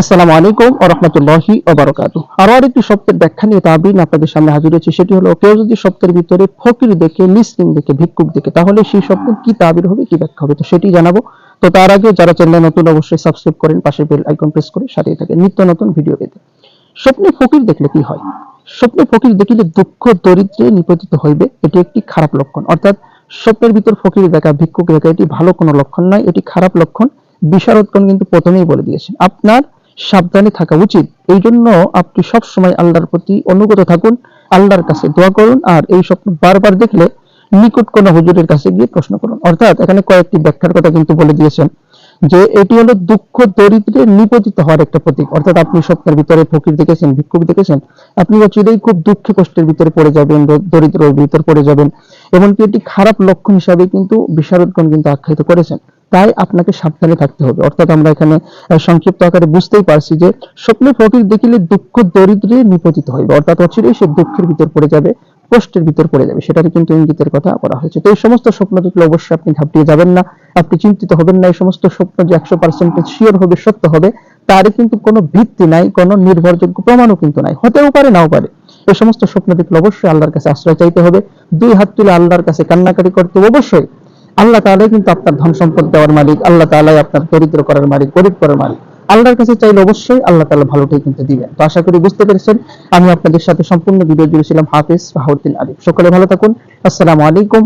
আসসালামু আলাইকুম ও রহমতুল্লাহি ওবারকাতু আরও আরেকটি শব্দের ব্যাখ্যা নিয়ে তাবিন আপনাদের সামনে হাজির হয়েছে, সেটি হলো কেউ যদি শব্দের ভিতরে ফকির দেখে মিসকিন দেখে, ভিক্ষুক দেখে, তাহলে সেই শব্দের কি তাবির হবে, কি ব্যাখ্যা হবে, তো সেটি জানাব। তো তার আগে যারা চ্যানেলে নতুন অবশ্যই সাবস্ক্রাইব করেন, পাশে বেল আইকন প্রেস করে সাথে থাকে নিত্য নতুন ভিডিও পেতে। স্বপ্নে ফকির দেখলে কি হয়? স্বপ্নে ফকির দেখিলে দুঃখ, দরিদ্রে নিপতিত হইবে, এটি একটি খারাপ লক্ষণ। অর্থাৎ স্বপ্নের ভিতর ফকির দেখা, ভিক্ষুক দেখা, এটি ভালো কোনো লক্ষণ নয়, এটি খারাপ লক্ষণ। বিশারদগণ কিন্তু প্রথমেই বলে দিয়েছেন, আপনার সাবধানে থাকা উচিত। এই জন্য আপনি সব সময় আল্লাহর প্রতি অনুগত থাকুন, আল্লাহর কাছে দোয়া করুন, আর এই স্বপ্ন বারবার দেখলে নিকট কোন হুজুরের কাছে গিয়ে প্রশ্ন করুন। অর্থাৎ এখানে কয়েকটি ব্যাখ্যার কথা কিন্তু বলে দিয়েছেন, যে এটি হলো দুঃখ দরিদ্রে নিপতিত হওয়ার একটা প্রতীক। অর্থাৎ আপনি স্বপ্নের ভিতরে ফকির দেখেছেন, ভিক্ষুক দেখেছেন, আপনি অচিরেই খুব দুঃখ কষ্টের ভিতরে পড়ে যাবেন দরিদ্রের ভিতরে পড়ে যাবেন। এমনকি এটি খারাপ লক্ষণ হিসাবে কিন্তু বিশারদগণ কিন্তু আখ্যায়িত করেছেন। তাই আপনাকে সাবধানে থাকতে হবে। অর্থাৎ আমরা এখানে সংক্ষিপ্ত আকারে বুঝতেই পারছি যে স্বপ্নে ফকির দেখিলে দুঃখ দরিদ্রে নিপতিত হইবে। অর্থাৎ অচিরেই সে দুঃখের ভিতর পড়ে যাবে, কষ্টের ভিতর পড়ে যাবে। সেটারই কিন্তু ইঙ্গিতের কথা করা হয়েছে। তো এই সমস্ত স্বপ্ন দেখলে অবশ্যই আপনি ঘাবড়িয়ে যাবেন না, আপনি চিন্তিত হবেন না। এই সমস্ত স্বপ্ন যে একশো পার্সেন্টেজ শিওর হবে, সত্য হবে তার কিন্তু কোনো ভিত্তি নাই, কোনো নির্ভরযোগ্য প্রমাণও কিন্তু নাই। হতেও পারে, নাও পারে। এই সমস্ত স্বপ্ন দেখলে অবশ্যই আল্লাহর কাছে আশ্রয় চাইতে হবে। দুই হাত তুলে আল্লাহর কাছে কান্নাকারি করতে অবশ্যই আল্লাহ তালাই কিন্তু আপনার ধন সম্পদ দেওয়ার মালিক, আল্লাহ তালাই আপনার দরিদ্র করার মালিক, গরিব করার মালিক। আল্লাহর কাছে চাইলে অবশ্যই আল্লাহ তালা ভালোটাই কিন্তু দিবেন। তো আশা করি বুঝতে পেরেছেন। আমি আপনাদের সাথে সম্পূর্ণ ভিডিও জুড়েছিলাম হাফিজ ফাহুদ্দিন আলিফ সকালে ভালো থাকুন। আসসালামু আলাইকুম।